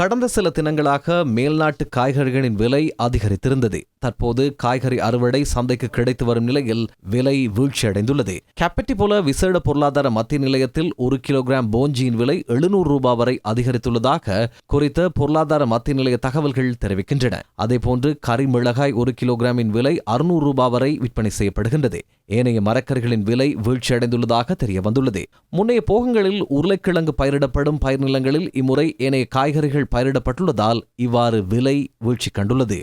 கடந்த சில தினங்களாக மேல்நாட்டு காய்கறிகளின் விலை அதிகரித்திருந்தது. தற்போது காய்கறி அறுவடை சந்தைக்கு கிடைத்து வரும் நிலையில் விலை வீழ்ச்சியடைந்துள்ளது. கேப்பட்டி போல விசேட பொருளாதார மத்திய நிலையத்தில் ஒரு கிலோகிராம் போஞ்சியின் விலை எழுநூறு ரூபாய் வரை அதிகரித்துள்ளதாக குறித்த பொருளாதார மத்திய நிலைய தகவல்கள் தெரிவிக்கின்றன. அதேபோன்று கறி மிளகாய் ஒரு கிலோகிராமின் விலை அறுநூறு ரூபாய் வரை விற்பனை செய்யப்படுகின்றது. ஏனைய மரக்கறிகளின் விலை வீழ்ச்சியடைந்துள்ளதாக தெரிய வந்துள்ளது முன்னைய போகங்களில் உருளைக்கிழங்கு பயிரிடப்படும் பயிர் நிலங்களில் இம்முறை ஏனைய காய்கறிகள் பயிரிடப்பட்டுள்ளதால் இவ்வாறு விலை வீழ்ச்சி கண்டுள்ளது.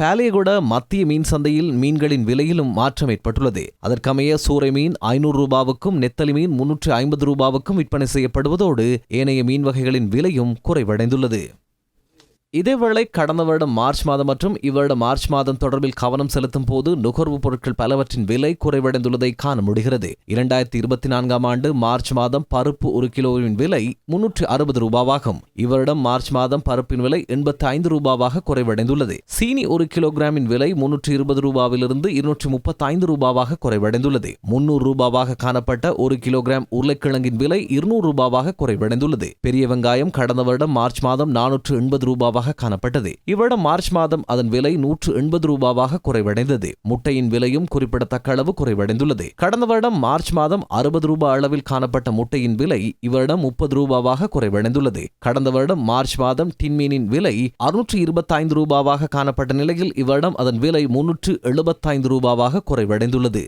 பாலியகுட மத்திய மீன் சந்தையில் மீன்களின் விலையிலும் மாற்றம் ஏற்பட்டுள்ளது. அதற்கமைய சூறை மீன் ஐநூறு ரூபாவுக்கும் நெத்தலி மீன் முன்னூற்று ஐம்பது ரூபாவுக்கும் விற்பனை செய்யப்படுவதோடு ஏனைய மீன் வகைகளின் விலையும் குறைவடைந்துள்ளது. இதேவேளை கடந்த வருடம் மார்ச் மாதம் மற்றும் இவ்வருட மார்ச் மாதம் தொடர்பில் கவனம் செலுத்தும் போது நுகர்வுப் பொருட்கள் பலவற்றின் விலை குறைவடைந்துள்ளதை காண முடிகிறது. இரண்டாயிரத்தி இருபத்தி நான்காம் ஆண்டு மார்ச் மாதம் பருப்பு ஒரு கிலோவின் விலை முன்னூற்று அறுபது ரூபாவாகும். இவ்வருடம் மார்ச் மாதம் பருப்பின் விலை எண்பத்தி ஐந்து ரூபாவாக குறைவடைந்துள்ளது. சீனி ஒரு கிலோகிராமின் விலை முன்னூற்று இருபது ரூபாவிலிருந்து இருநூற்றி முப்பத்தி ஐந்து ரூபாவாக குறைவடைந்துள்ளது. முன்னூறு ரூபாவாக காணப்பட்ட ஒரு கிலோகிராம் உருளைக்கிழங்கின் விலை இருநூறு ரூபாவாக குறைவடைந்துள்ளது. பெரிய வெங்காயம் கடந்த வருடம் மார்ச் மாதம் நானூற்று எண்பது ரூபாவாக காணப்பட்டது. இவ்விடம் மார்ச் மாதம் அதன் விலை நூற்று எண்பது ரூபாவாக குறைவடைந்தது. முட்டையின் விலையும் குறிப்பிடத்தக்க அளவு குறைவடைந்துள்ளது. கடந்த வருடம் மார்ச் மாதம் அறுபது ரூபாய் அளவில் காணப்பட்ட முட்டையின் விலை இவரிடம் முப்பது ரூபாவாக குறைவடைந்துள்ளது. கடந்த வருடம் மார்ச் மாதம் டின்மீனின் விலை அறுநூற்று இருபத்தைந்து ரூபாவாக காணப்பட்ட நிலையில் இவரிடம் அதன் விலை முன்னூற்று எழுபத்தைந்து ரூபாவாக குறைவடைந்துள்ளது.